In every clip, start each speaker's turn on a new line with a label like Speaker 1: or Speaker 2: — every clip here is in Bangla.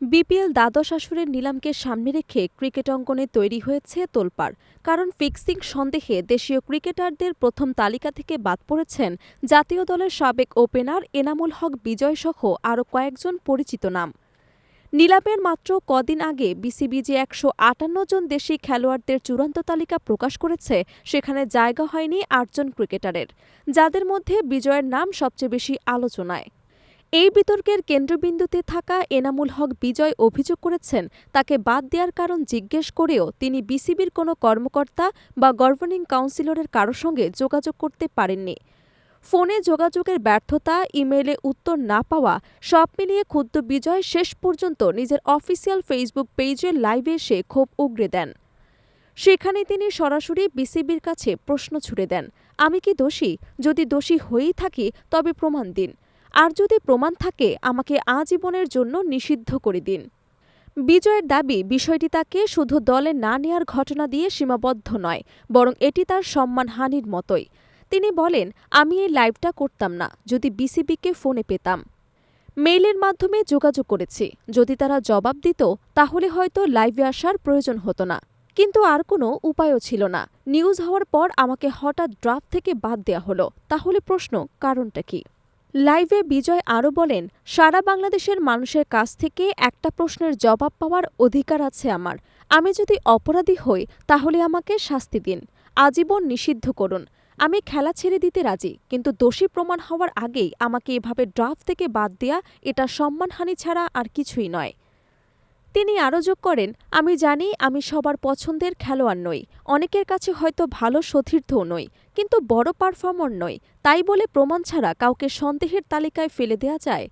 Speaker 1: বিপিএল দ্বাদশ আসরের নিলামকে সামনে রেখে ক্রিকেট অঙ্গনে তৈরি হয়েছে তোলপাড়। কারণ ফিক্সিং সন্দেহে দেশীয় ক্রিকেটারদের প্রথম তালিকা থেকে বাদ পড়েছেন জাতীয় দলের সাবেক ওপেনার এনামুল হক বিজয় সহ আরও কয়েকজন পরিচিত নাম। নিলামের মাত্র কদিন আগে বিসিবি যে একশো আটান্ন জন দেশি খেলোয়াড়দের চূড়ান্ত তালিকা প্রকাশ করেছে, সেখানে জায়গা হয়নি আটজন ক্রিকেটারের, যাদের মধ্যে বিজয়ের নাম সবচেয়ে বেশি আলোচনায়। এই বিতর্কের কেন্দ্রবিন্দুতে থাকা এনামুল হক বিজয় অভিযোগ করেছেন, তাকে বাদ দেওয়ার কারণ জিজ্ঞেস করেও তিনি বিসিবির কোনো কর্মকর্তা বা গভর্নিং কাউন্সিলরের কারও সঙ্গে যোগাযোগ করতে পারেননি। ফোনে যোগাযোগের ব্যর্থতা, ইমেইলে উত্তর না পাওয়া, সব মিলিয়ে ক্ষুদ্র বিজয় শেষ পর্যন্ত নিজের অফিসিয়াল ফেসবুক পেজে লাইভে এসে ক্ষোভ উগরে দেন। সেখানে তিনি সরাসরি বিসিবির কাছে প্রশ্ন ছুড়ে দেন, আমি কি দোষী? যদি দোষী হয়েই থাকি, তবে প্রমাণ দিন। আর যদি প্রমাণ থাকে, আমাকে আজীবনের জন্য নিষিদ্ধ করে দিন। বিজয়ের দাবি, বিষয়টি তাকে শুধু দলে না নেয়ার ঘটনা দিয়ে সীমাবদ্ধ নয়, বরং এটি তার সম্মানহানির মতোই। তিনি বলেন, আমি এই লাইভটা করতাম না, যদি বিসিবিকে ফোনে পেতাম। মেইলের মাধ্যমে যোগাযোগ করেছি। যদি তারা জবাব দিত, তাহলে হয়তো লাইভে আসার প্রয়োজন হতো না। কিন্তু আর কোনো উপায়ও ছিল না। নিউজ হওয়ার পর আমাকে হঠাৎ ড্রাফট থেকে বাদ দেওয়া হলো। তাহলে প্রশ্ন, কারণটা কি? লাইভে বিজয় আরও বলেন, সারা বাংলাদেশের মানুষের কাছ থেকে একটা প্রশ্নের জবাব পাওয়ার অধিকার আছে আমার। আমি যদি অপরাধী হই, তাহলে আমাকে শাস্তি দিন। আজীবন নিষিদ্ধ করুন। আমি খেলা ছেড়ে দিতে রাজি, কিন্তু দোষী প্রমাণ হওয়ার আগেই আমাকে এভাবে ড্রাফট থেকে বাদ দেয়া, এটা সম্মানহানি ছাড়া আর কিছুই নয়। তিনি আরও যোগ করেন, আমি জানি আমি সবার পছন্দের খেলোয়াড় নই, অনেকের কাছে হয়তো ভালো সতীর্থও নই, কিন্তু বড় পারফর্মার নই, তাই বলে প্রমাণ ছাড়া কাউকে সন্দেহের তালিকায় ফেলে দেয়া যায়?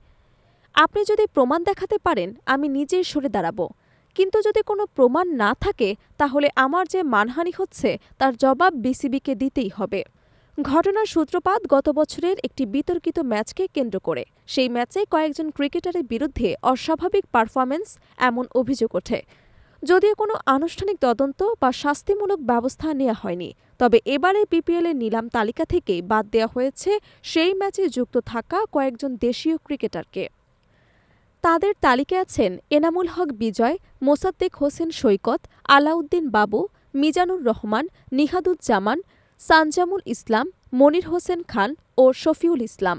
Speaker 1: আপনি যদি প্রমাণ দেখাতে পারেন, আমি নিজেই সরে দাঁড়াবো। কিন্তু যদি কোনো প্রমাণ না থাকে, তাহলে আমার যে মানহানি হচ্ছে, তার জবাব বিসিবিকে দিতেই হবে। ঘটনার সূত্রপাত গত বছরের একটি বিতর্কিত ম্যাচকে কেন্দ্র করে। সেই ম্যাচে কয়েকজন ক্রিকেটারের বিরুদ্ধে অস্বাভাবিক পারফরম্যান্স এমন অভিযোগ ওঠে। যদিও কোনো আনুষ্ঠানিক তদন্ত বা শাস্তিমূলক ব্যবস্থা নেওয়া হয়নি, তবে এবারে বিপিএলের নিলাম তালিকা থেকেই বাদ দেওয়া হয়েছে সেই ম্যাচে যুক্ত থাকা কয়েকজন দেশীয় ক্রিকেটারকে। তাদের তালিকায় আছেন এনামুল হক বিজয়, মোসাদ্দেক হোসেন সৈকত, আলাউদ্দিন বাবু, মিজানুর রহমান, নিহাদুজ্জামান সানজামুল ইসলাম, মনির হোসেন খান ও শফিউল ইসলাম।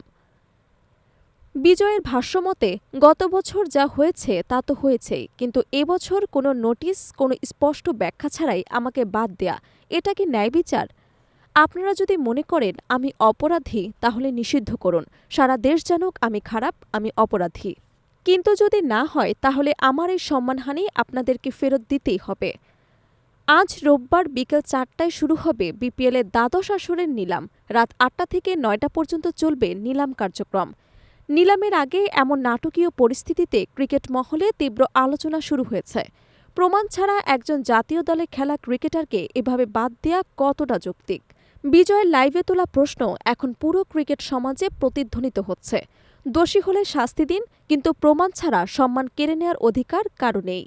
Speaker 1: বিজয়ের ভাষ্যমতে, গত বছর যা হয়েছে তা তো হয়েছেই, কিন্তু এবছর কোনো নোটিশ, কোনো স্পষ্ট ব্যাখ্যা ছাড়াই আমাকে বাদ দেয়া। এটা কি ন্যায় বিচার? আপনারা যদি মনে করেন আমি অপরাধী, তাহলে নিষিদ্ধ করুন। সারা দেশ জানুক আমি খারাপ, আমি অপরাধী। কিন্তু যদি না হয়, তাহলে আমার এই সম্মানহানি আপনাদেরকে ফেরত দিতেই হবে। আজ রোববার বিকেল চারটায় শুরু হবে বিপিএলের দ্বাদশ আসরের নিলাম। রাত আটটা থেকে নয়টা পর্যন্ত চলবে নিলাম কার্যক্রম। নিলামের আগে এমন নাটকীয় পরিস্থিতিতে ক্রিকেট মহলে তীব্র আলোচনা শুরু হয়েছে। প্রমাণ ছাড়া একজন জাতীয় দলে খেলা ক্রিকেটারকে এভাবে বাদ দেয়া কতটা যৌক্তিক? বিজয়ের লাইভে তোলা প্রশ্ন এখন পুরো ক্রিকেট সমাজে প্রতিধ্বনিত হচ্ছে। দোষী হলে শাস্তি দিন, কিন্তু প্রমাণ ছাড়া সম্মান কেড়ে নেওয়ার অধিকার কারও নেই।